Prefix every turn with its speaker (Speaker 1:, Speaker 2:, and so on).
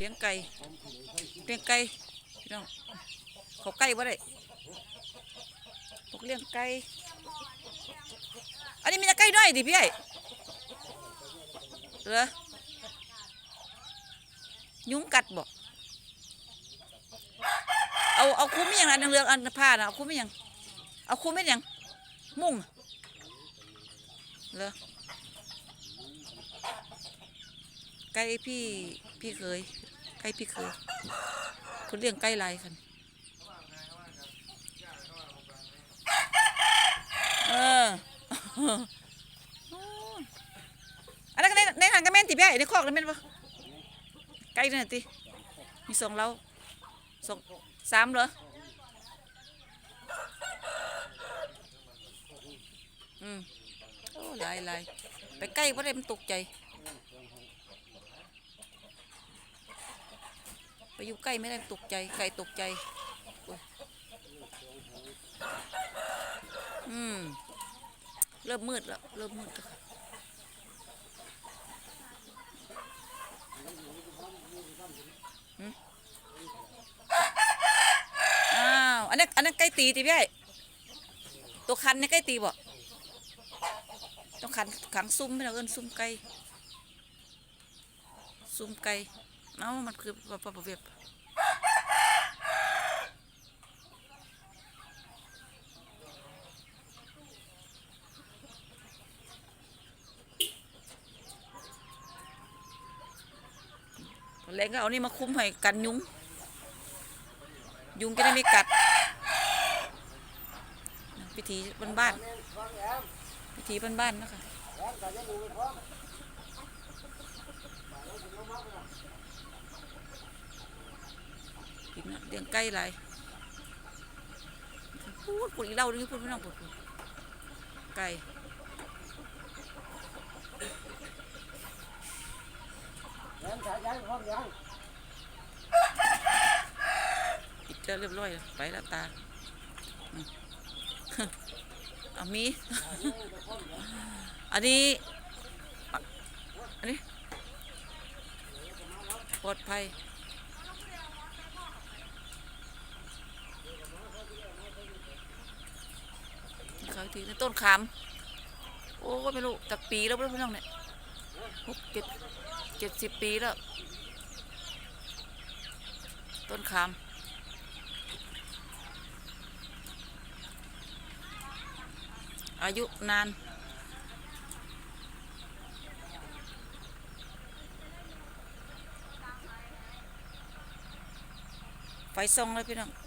Speaker 1: เลี้ยงไก่เลี้ยงไก่พี่น้องเขาไก่บ่ได้พวกเลี้ยงไก่อันนี้มีแต่ไก่น้อยดิพี่ไอ้เหรอยุงกัดบ่เอาเอาคุ้มไม่ยังอันเรืองอันผ้านะเอาคุ้มไม่ยังเอาคุ้มไม่ยังมุ่งเหรอ ไก่พี่พี่เคยไก่พี่เคยคนเลี้ยงไก่ลายคันเอออันนั้นในในหางกระแม่นติพี่ในคอกกระแม่นปะไก่นั่นติมีสองเล้าสองสามเหรออืมโอ้ลายลายไปใกล้เพราะได้มันตกใจ ไป อยู่ใกล้ไม่ได้ตกใจ ไก่ตกใจ อืม เริ่มมืดแล้ว เริ่มมืดแล้วค่ะอ้าว อันนั้นอันนั้นไก่ตีตีพี่ไอ้ตัวคันนี่ยไก่ตีบ่ต้องขันขังซุ้มไม่เราเอิ้นซุ้มไก่ซุ้มไก่ เอ้ามันคือปะปะปเวียบแรงก็เอานี่มาคุ้มให้กันยุง ยุงจะได้ไม่กัดพิธีบ้านๆพิธีบ้านๆนะคะกินน่ะ เลี้ยงไก่ไรพูดพูดอีกเล่าดิพูดไม่ต้องพูดพูดไก่ปิดแล้วเรียบร้อยแล้วไปแล้วตาอืมเอามี อันนี้อะอันนี้ ปลอดภัย เขาอีกทีในต้นขาม โอ้ไม่รู้จากปีแล้วไม่รู้พี่น้องเนี่ยหกเจ็ดเจ็ดสิบปีแล้ว ต้นขามอายุนานไฟส่องแล้วพี่น้อง